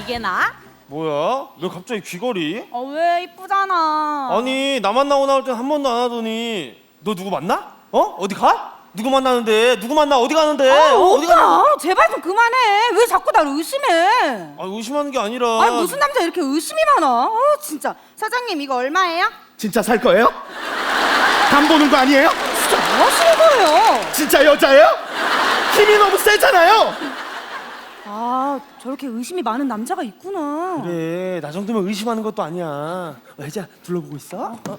이게 나? 뭐야? 왜 갑자기 귀걸이? 어 왜 이쁘잖아. 아니 나만 나고 나올 땐 한 번도 안 하더니 너 누구 만나? 어? 어디 가? 누구 만나는데? 누구 만나? 어디 가는데? 아, 어, 어디? 오빠 제발 좀 그만해. 왜 자꾸 날 의심해? 아 의심하는 게 아니라. 아니 무슨 남자 이렇게 의심이 많아? 어 진짜. 사장님 이거 얼마예요? 진짜 살 거예요? 간 보는 거 아니에요? 진짜 뭐 하시는 거예요? 진짜 여자예요? 힘이 너무 세잖아요. 아 저렇게 의심이 많은 남자가 있구나. 그래 나 정도면 의심하는 것도 아니야. 어, 혜자 둘러보고 있어. 어.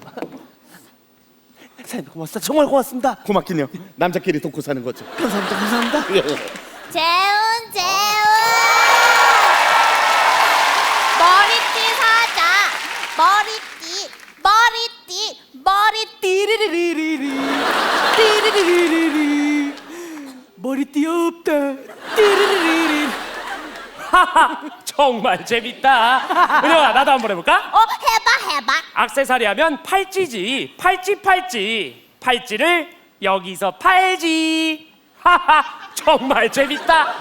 사장님 고맙습니다. 정말 고맙습니다. 고맙긴요. 남자끼리 돕고 사는 거죠. 감사합니다. 감사합니다. 재훈 재훈 머리띠 사자 머리띠 머리띠 머리띠 띠리리리리 띠리리리리 머리띠 없다 띠리리리리 정말 재밌다. 은영아 나도 한번 해볼까? 어 해봐 해봐 악세사리 하면 팔찌지. 팔찌 팔찌. 팔찌를 여기서 팔지. 하하 정말 재밌다.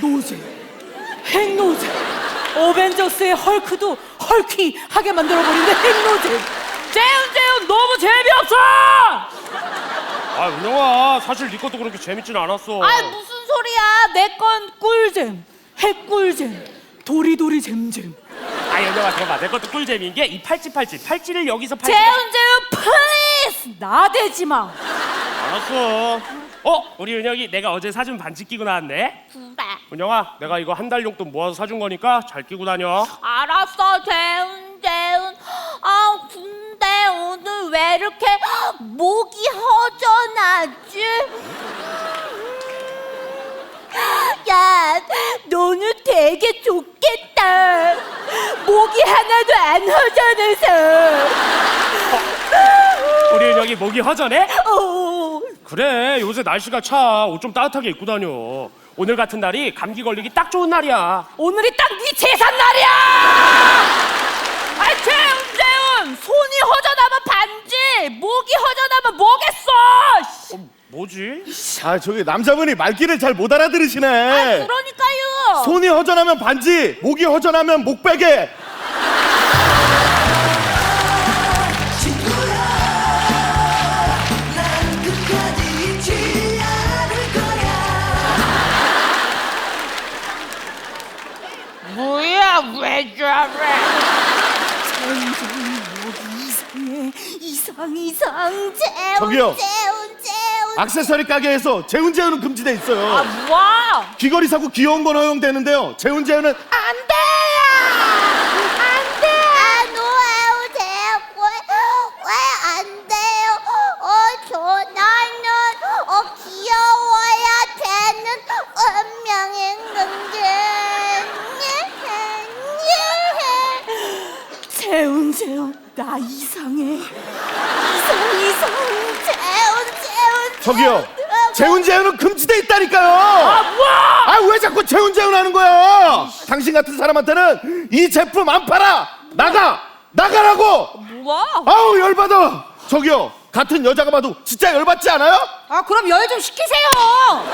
노제 핵노제 어벤져스의 헐크도 헐키 하게 만들어버리는 핵노제 재훈 재훈 너무 재미없어 아 은영아 사실 네 것도 그렇게 재밌진 않았어. 아 무슨 소리야 내 건 꿀잼 핵꿀잼 도리도리 잼잼 아 은영아 들어봐 내 것도 꿀잼인 게 이 팔찌 팔찌 팔찌를 여기서 팔찌. 재훈 재훈 플리즈 나대지 마 알았어. 어 우리 은영이 내가 어제 사준 반지 끼고 나왔네. 은영아 내가 이거 한 달 용돈 모아서 사준 거니까 잘 끼고 다녀. 알았어 재훈 재훈 아 근데 오늘 왜 이렇게 목이 허전하지? 되게 좋겠다 목이 하나도 안 허전해서 우리 은영이 목이 허전해? 어. 그래 요새 날씨가 차 옷 좀 따뜻하게 입고 다녀 오늘 같은 날이 감기 걸리기 딱 좋은 날이야 오늘이 딱 네 재산 날이야 아 재훈 재훈 손이 허전하면 반지 목이 허전하면 뭐겠어 어, 뭐지? 아 저기 남자분이 말귀를 잘 못 알아들으시네. 그러니까요 손이 허전하면 반지, 목이 허전하면 목베개. 뭐야 왜 저래 이상 이상 재훈 저기요. 재훈 재훈 액세서리 가게에서 재훈 재훈은 금지돼 있어요. 와 귀걸이 사고 귀여운 건 허용되는데요. 재훈 재훈은 안 돼요! 안 돼! 안 돼요, 제발. 왜안 돼요? 어, 저 나는 어, 귀여워야 되는 운명인 건데. 재훈 재훈 나 이상해. 저기요. 재훈. 재훈 재훈은 금지돼 있다니까요. 아 뭐야 아 왜 자꾸 재훈 재훈 하는 거야? 당신 같은 사람한테는 이 제품 안 팔아. 나가 나가라고. 뭐야 아우 열받아. 저기요. 같은 여자가 봐도 진짜 열받지 않아요? 아 그럼 열 좀 시키세요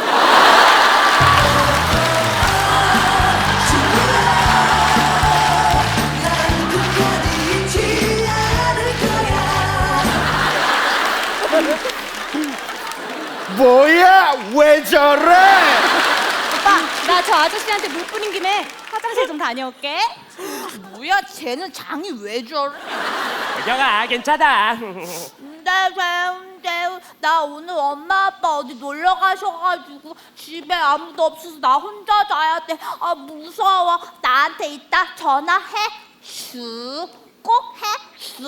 왜 저래? 오빠 나 저 아저씨한테 물 뿌린 김에 화장실 좀 다녀올게 뭐야, 쟤는 장이 왜 저래? 은영아 괜찮아 근데 재훈, 재훈, 나 오늘 엄마 아빠 어디 놀러 가셔가지고 집에 아무도 없어서 나 혼자 자야 돼. 아 무서워. 나한테 이따 전화해. 슈. 꼭 해. 슈.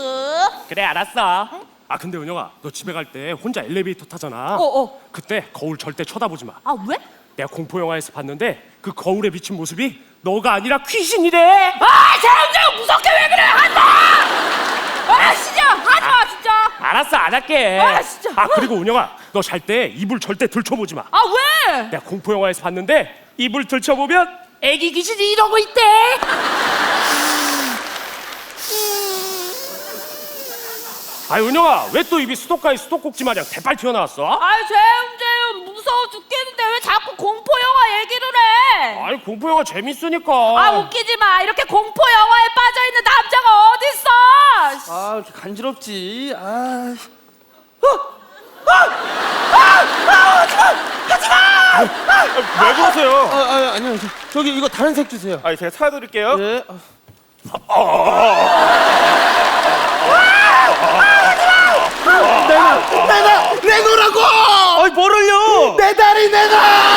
그래 알았어 아 근데 은영아 너 집에 갈 때 혼자 엘리베이터 타잖아. 어 어. 그때 거울 절대 쳐다보지 마. 아 왜? 내가 공포 영화에서 봤는데 그 거울에 비친 모습이 너가 아니라 귀신이래 아 재훈 무섭게 왜 그래? 한다! 아 진짜. 하지마 진짜. 알았어 안 할게. 아, 진짜. 아 그리고 은영아 너 잘 때 이불 절대 들춰보지 마. 아 왜? 내가 공포 영화에서 봤는데 이불 들춰보면 애기 귀신이 이러고 있대. 아 은영아 왜 또 입이 수도가의 수도꼭지 마냥 대빨 튀어나왔어? 아 재훈 재훈 무서워 죽겠는데 왜 자꾸 공포 영화 얘기를 해? 아니 공포 영화 재밌으니까. 아 웃기지 마. 이렇게 공포 영화에 빠져 있는 남자가 어딨어? 아 이렇게 간지럽지. 아. 왜 그러세요? 아, 아 아니요. 저- 저기 이거 다른 색 주세요. 아, 제가 사드릴게요. 네. 내놔, 내놔, 내놓으라고! 아이 뭘 흘려? 내 다리 내놔!